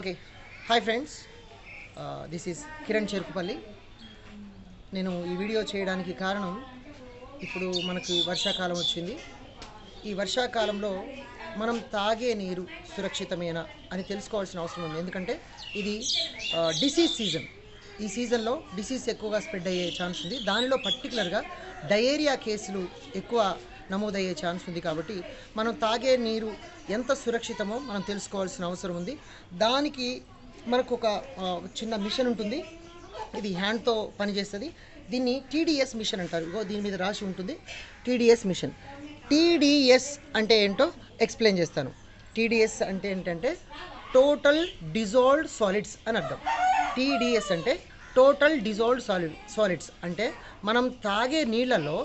Okay. Hi friends this is Kiran Cherukupalli నేను ఈ video చేయడానికి కారణం ఇప్పుడు మనకి వర్షాకాలం వచ్చింది. ఈ వర్షాకాలంలో మనం తాగే నీరు సురక్షితమేనా అని తెలుసుకోవాల్సిన అవసరం ఉంది. ఎందుకంటే ఇది uh, డిసీజ్ సీజన్ ఈ సీజన్లో డిసీజ్ ఎక్కువగా స్ప్రెడ్ అయ్యే ఛాన్స్ ఉంది. దానిలో పర్టికులర్గా డయేరియా కేసులు ఎక్కువ నమోదయ్యే ఛాన్స్ ఉంది కాబట్టి మనం తాగే నీరు ఎంత సురక్షితమో మనం తెలుసుకోవాల్సిన అవసరం ఉంది. దానికి మనకు ఒక చిన్న మిషన్ ఉంటుంది. ఇది హ్యాండ్తో పనిచేస్తుంది. దీన్ని టీడీఎస్ మిషన్ అంటారు. ఇగో దీని మీద రాసి ఉంటుంది. TDS machine. టీడీఎస్ అంటే ఏంటో ఎక్స్ప్లెయిన్ చేస్తాను. టీడీఎస్ అంటే ఏంటంటే టోటల్ డిజాల్వ్డ్ సాలిడ్స్ అని అర్థం. టీడీఎస్ అంటే టోటల్ డిజాల్వ్డ్ సాలిడ్ సాలిడ్స్. అంటే మనం తాగే నీళ్ళలో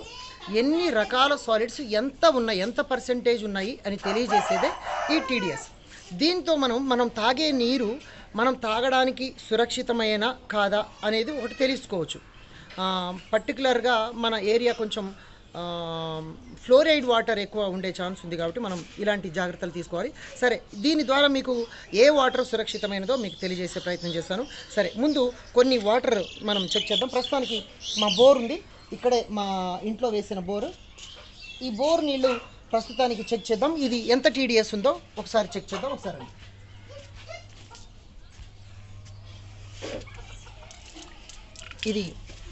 ఎన్ని రకాల సాలిడ్స్ ఎంత ఉన్నాయి ఎంత పర్సెంటేజ్ ఉన్నాయి అని తెలియజేసేదే ఈ టీడీఎస్. దీంతో మనం మనం తాగే నీరు మనం తాగడానికి సురక్షితమైన కాదా అనేది ఒకటి తెలుసుకోవచ్చు. పర్టికులర్గా మన ఏరియా కొంచెం ఫ్లోరైడ్ వాటర్ ఎక్కువ ఉండే ఛాన్స్ ఉంది కాబట్టి మనం ఇలాంటి జాగ్రత్తలు తీసుకోవాలి. సరే దీని ద్వారా మీకు ఏ వాటర్ సురక్షితమైనదో మీకు తెలియజేసే ప్రయత్నం చేస్తాను. సరే ముందు కొన్ని వాటర్ మనం చెక్ చేద్దాం. ప్రస్తుతానికి మా బోర్ ఉంది. ఇక్కడే మా ఇంట్లో వేసిన బోరు. ఈ బోర్ నీళ్ళు ప్రస్తుతానికి చెక్ చేద్దాం. ఇది ఎంత టీడీఎస్ ఉందో ఒకసారి చెక్ చేద్దాం. ఒకసారి. ఇది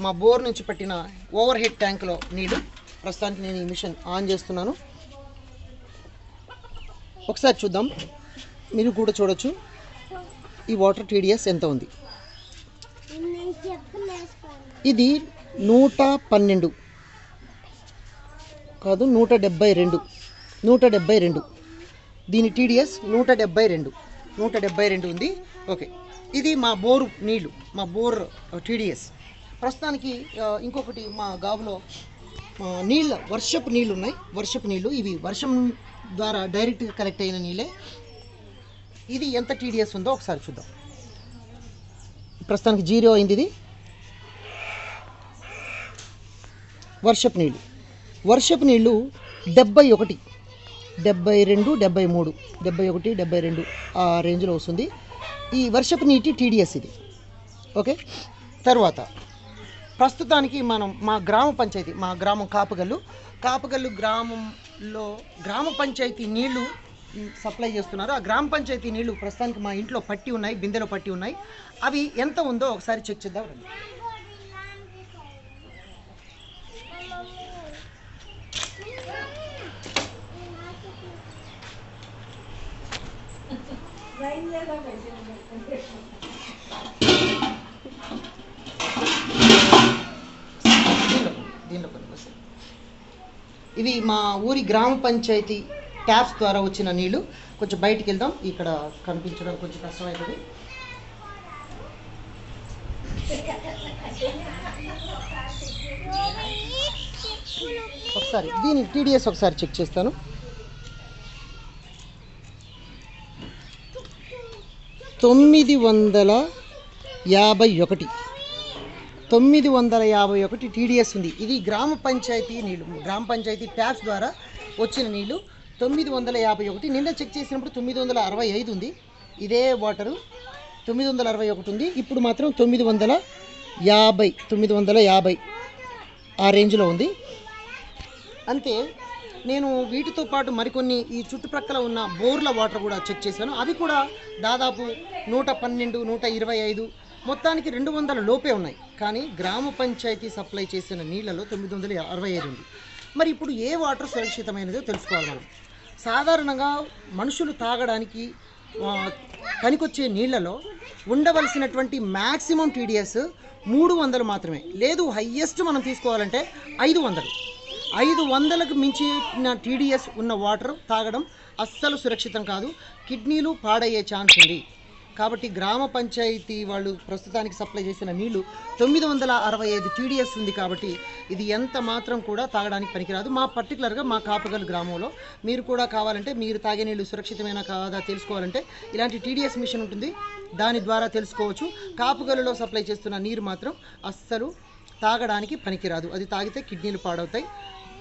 మా బోర్ నుంచి పట్టిన ఓవర్ హెడ్ ట్యాంక్లో నీళ్ళు ప్రస్తుతానికి నేను ఈ మిషన్ ఆన్ చేస్తున్నాను. ఒకసారి చూద్దాం. మీరు కూడా చూడొచ్చు. ఈ వాటర్ టీడీఎస్ ఎంత ఉంది? ఇది నూట పన్నెండు. కాదు నూట డెబ్బై రెండు. నూట డెబ్బై రెండు. దీని టీడీఎస్ నూట డెబ్బై రెండు. నూట డెబ్బై రెండు ఉంది. ఓకే. ఇది మా బోరు నీళ్ళు మా బోర్ టీడీఎస్. ప్రస్తుతానికి ఇంకొకటి మా గావులో నీళ్ళ వర్షపు నీళ్ళు ఉన్నాయి. వర్షపు నీళ్ళు ఇవి వర్షం ద్వారా డైరెక్ట్గా కలెక్ట్ అయిన నీళ్ళే. ఇది ఎంత టీడీఎస్ ఉందో ఒకసారి చూద్దాం. ప్రస్తుతానికి జీరో అయింది ఇది. వర్షపు నీళ్ళు వర్షపు నీళ్ళు డెబ్బై ఒకటి డెబ్బై రెండు డెబ్బై మూడు డెబ్బై ఒకటి డెబ్బై రెండు ఆ రేంజ్లో వస్తుంది. ఈ వర్షపు నీటి టీడీఎస్ ఇది. ఓకే? తర్వాత ప్రస్తుతానికి మనం మా గ్రామ పంచాయతీ మా గ్రామం కాపగల్లు. కాపగల్లు గ్రామంలో గ్రామ పంచాయతీ నీళ్ళు సప్లై చేస్తున్నారు. ఆ గ్రామ పంచాయతీ నీళ్ళు ప్రస్తుతానికి మా ఇంట్లో పట్టి ఉన్నాయి బిందెలో పట్టి ఉన్నాయి. అవి ఎంత ఉందో ఒకసారి చెక్ చేద్దాం రండి. దీనిలో కొన్ని ఇవి మా ఊరి గ్రామ పంచాయతీ ట్యాప్స్ ద్వారా వచ్చిన నీళ్ళు. కొంచెం బయటికి వెళ్దాం. ఇక్కడ కనిపించడం కొంచెం కష్టమవుతుంది ఒకసారి దీని టీడీఎస్ ఒకసారి చెక్ చేస్తాను. తొమ్మిది వందల యాభై ఒకటి. తొమ్మిది వందల యాభై ఒకటి టీడీఎస్ ఉంది. ఇది గ్రామ పంచాయతీ నీళ్ళు గ్రామ పంచాయతీ ట్యాప్స్ ద్వారా వచ్చిన నీళ్ళు. తొమ్మిది వందల యాభై ఒకటి. నిన్న చెక్ చేసినప్పుడు తొమ్మిది వందల అరవై ఐదు ఉంది. ఇదే వాటరు తొమ్మిది వందల అరవై ఒకటి ఉంది. ఇప్పుడు మాత్రం తొమ్మిది వందల యాభై తొమ్మిది వందల యాభై ఆ రేంజ్లో ఉంది. అంతే. నేను వీటితో పాటు మరికొన్ని ఈ చుట్టుప్రక్కల ఉన్న బోర్ల వాటర్ కూడా చెక్ చేశాను. అవి కూడా దాదాపు నూట పన్నెండు నూట ఇరవై ఐదు మొత్తానికి రెండు వందల లోపే ఉన్నాయి. కానీ గ్రామ పంచాయతీ సప్లై చేసిన నీళ్ళలో తొమ్మిది వందల అరవై ఐదు ఉంది. మరి ఇప్పుడు ఏ వాటర్ సురక్షితమైనదో తెలుసుకోవాలి మనం. సాధారణంగా మనుషులు తాగడానికి పనికొచ్చే నీళ్ళలో ఉండవలసినటువంటి మ్యాక్సిమం టీడీఎస్ మూడు వందలు మాత్రమే. లేదు హయ్యెస్ట్ మనం తీసుకోవాలంటే ఐదు వందలు. ఐదు వందలకు మించిన టీడీఎస్ ఉన్న వాటర్ తాగడం అస్సలు సురక్షితం కాదు. కిడ్నీలు పాడయ్యే ఛాన్స్ ఉంది. కాబట్టి గ్రామ పంచాయతీ వాళ్ళు ప్రస్తుతానికి సప్లై చేసిన నీళ్ళు తొమ్మిది వందల అరవై ఐదు టీడీఎస్ ఉంది కాబట్టి ఇది ఎంత మాత్రం కూడా తాగడానికి పనికిరాదు. మా పర్టికులర్గా మా కాపగల్ గ్రామంలో మీరు కూడా కావాలంటే మీరు తాగే నీళ్ళు సురక్షితమైన కాదా తెలుసుకోవాలంటే ఇలాంటి టీడీఎస్ మిషన్ ఉంటుంది. దాని ద్వారా తెలుసుకోవచ్చు. కాపుగల్లో సప్లై చేస్తున్న నీరు మాత్రం అస్సలు తాగడానికి పనికిరాదు. అది తాగితే కిడ్నీలు పాడవుతాయి.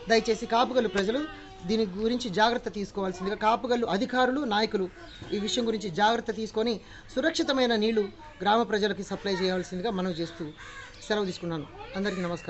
దయచేసి కాపుగల్లు ప్రజలు దీని గురించి జాగ్రత్త తీసుకోవాల్సిందిగా కాపుగల్లు అధికారులు నాయకులు ఈ విషయం గురించి జాగ్రత్త తీసుకొని సురక్షితమైన నీళ్ళు గ్రామ ప్రజలకి సప్లై చేయాల్సిందిగా మనం చేస్తూ సెలవు తీసుకున్నాను. అందరికీ నమస్కారం.